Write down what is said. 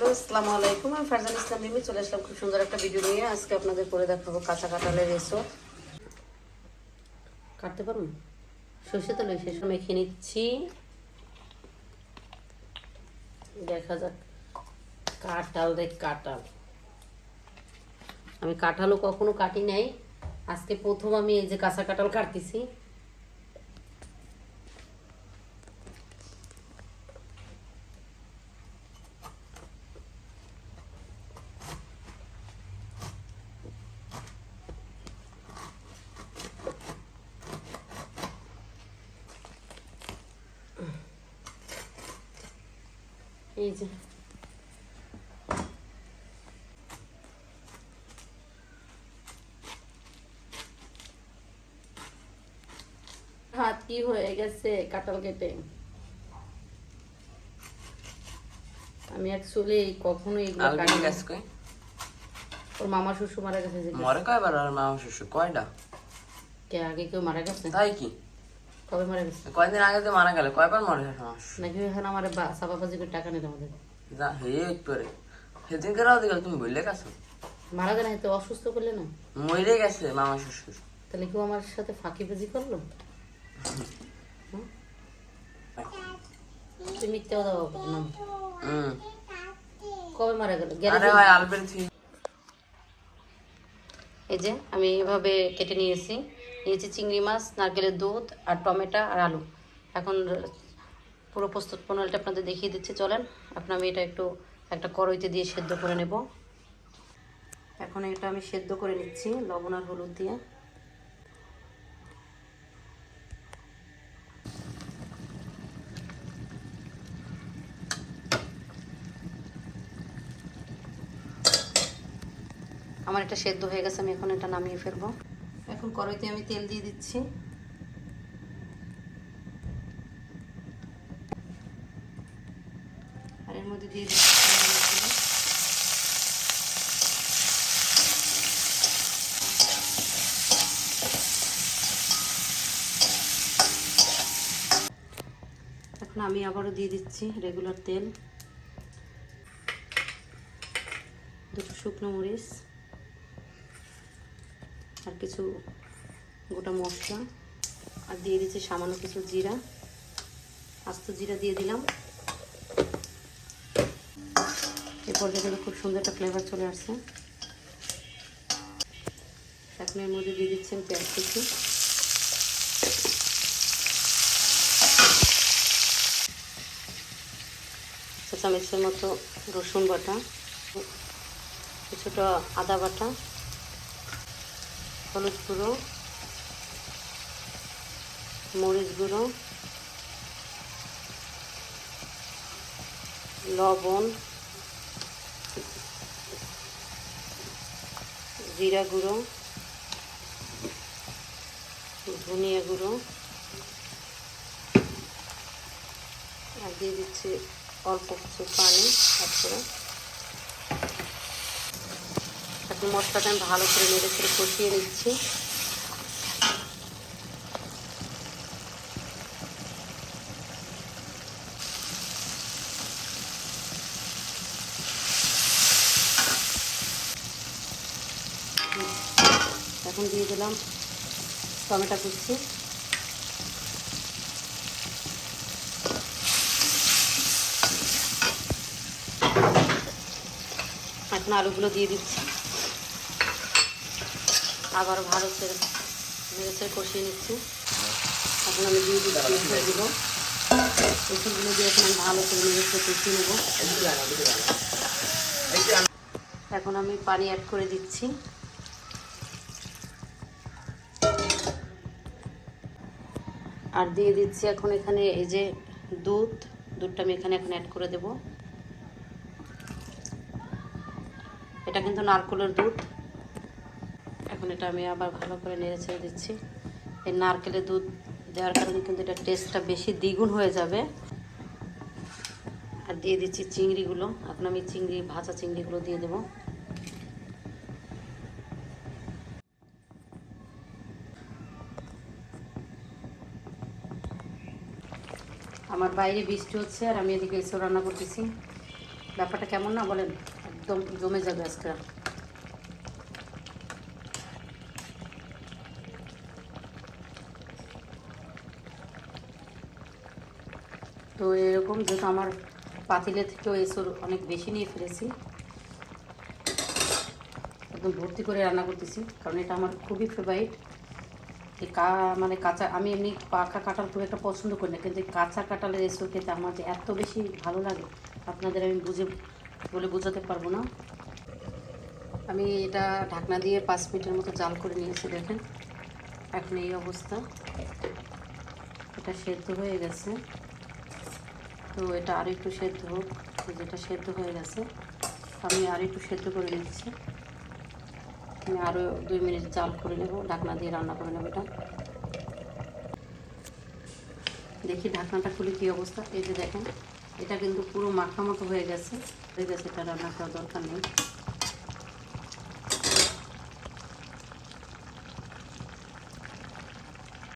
Hello, আসসালামু আলাইকুম। আমি ফারজান ইসলাম মিমি চলে আসলাম খুব সুন্দর একটা ভিডিও নিয়ে। আজকে আপনাদের করে দেখাবো কাঁচা কাঁঠালের রেসো। কাটতে পারুন সর্ষে তেল শেষ মেখে নিচ্ছি। দেখা যাক। কাঁঠাল দেখ, কাঁঠাল। আমি কাঁঠালও কখনো কাটি নাই। আজকে প্রথম আমি এই যে কাঁচা কাঁঠাল কাটতেছি। এই যে। হাত কি হয়ে গেছে কাঁঠাল কেটে? আমি অ্যাকচুয়ালি কখনো এগুলো কাটি ওর মামা শ্বশুর মারা গেছে মরে কয়বার আর মা শ্বশুর? কয়টা? কে আগে কেউ মারা গেছে? তাই কি? কবে মারা গেছে? কয়দিন আগে তো মারা গেল? কয়বার মরে মাস নাকি এখানে আমার সাবাবাজি করে টাকা নিতে আমাদের যা হে সেদিন করে দিকে তুমি বললে গেছো? মারা গেলে তো অসুস্থ করলে না? মরে গেছে মামা শ্বশুর তাহলে কেউ আমার সাথে ফাঁকিবাজি করল? হুম? তুমি মিথ্যা কবে মারা গেল? আরে ভাই আলবেন এই যে আমি এভাবে কেটে নিয়েছি। নিয়েছি চিংড়ি মাছ, নারকেলের দুধ আর টমেটো আর আলু। এখন পুরো প্রস্তুত প্রণালীটা আপনাদের দেখিয়ে দিচ্ছি, চলেন। এখন আমি এটা একটু একটা কড়াইতে দিয়ে সেদ্ধ করে নেব। এখন এটা আমি সেদ্ধ করে নিচ্ছি, লবণ আর হলুদ দিয়ে। আমার এটা সেদ্ধ হয়ে গেছে, আমি এখন এটা নামিয়ে ফেলব। এখন কড়াইতে আমি তেল দিয়ে দিচ্ছি। আর এর মধ্যে দিয়ে দিচ্ছি এখন আমি আবারও দিয়ে দিচ্ছি রেগুলার তেল। দুটো শুকনো মরিচ। আর কিছু গোটা মশলা আর দিয়ে দিচ্ছি সামান্য কিছু জিরা। আস্ত জিরা দিয়ে দিলাম। এরপর কিন্তু খুব সুন্দর একটা ফ্লেভার চলে আসছে। এখন এর মধ্যে দিয়ে দিচ্ছেন পেঁয়াজ চা চামচের মতো রসুন বাটা, কিছুটা আদা বাটা। হলুদ গুঁড়ো, মরিচ গুঁড়ো, লবণ, জিরা গুঁড়ো, ধনিয়া গুঁড়ো, আর দিয়ে দিচ্ছি অল্প কিছু পানি অ্যাড এখন মশলাটা আমি ভালো করে নেড়ে করে কষিয়ে নিচ্ছি। এখন দিয়ে দিলাম টমেটো কুচি। এখন আলুগুলো দিয়ে দিচ্ছি। আবার করে নেড়ে কষিয়ে নিচ্ছি। এখন আমি দিয়ে দিচ্ছি এসবগুলো এসবগুলো দিয়ে এখন ভালো করে নেড়ে কষিয়ে নেব। এখন আমি পানি অ্যাড করে দিচ্ছি। আর দিয়ে দিচ্ছি এখন এখানে এই যে দুধ, দুধটা আমি এখানে এখন অ্যাড করে দেব। এটা কিন্তু নারকেলের দুধ। এটা আমি আবার ভালো করে নেড়ে ছেড়ে দিচ্ছি। এই নারকেলের দুধ দেওয়ার কারণে কিন্তু এটা টেস্টটা বেশি দ্বিগুণ হয়ে যাবে। আর দিয়ে দিচ্ছি চিংড়িগুলো। এখন আমি চিংড়ি, ভাজা চিংড়িগুলো দিয়ে দেবো। আমার বাইরে বৃষ্টি হচ্ছে আর আমি এদিকে এসে রান্না করতেছি। ব্যাপারটা কেমন না বলেন? একদম জমে যাবে আজকে। তো এরকম যেহেতু আমার পাতিলে থেকেও এসর অনেক বেশি নিয়ে ফেলেছি। একদম ভর্তি করে রান্না করতেছি, কারণ এটা আমার খুবই ফেভারিট এই কা মানে কাঁচা, আমি এমনি পাকা কাঁঠাল খুব একটা পছন্দ করি না, কিন্তু কাঁচা কাঁঠালের এসর খেতে আমার যে এত বেশি ভালো লাগে, আপনাদের আমি বুঝে, বলে বোঝাতে পারব না। আমি এটা ঢাকনা দিয়ে পাঁচ মিনিটের মতো জাল করে নিয়েছি, দেখেন। এখন এই অবস্থা। এটা সেদ্ধ হয়ে গেছে। তো এটা আর একটু সেদ্ধ হোক। যেটা সেদ্ধ হয়ে গেছে। আমি আর একটু সেদ্ধ করে নিচ্ছি। আমি আরও দুই মিনিট জাল করে নেব, ঢাকনা দিয়ে রান্না করে নেব এটা। দেখি ঢাকনাটা খুলে কী অবস্থা। এই যে দেখেন, এটা কিন্তু পুরো মাখা মতো হয়ে গেছে। হয়ে গেছে, এটা রান্না করার দরকার নেই।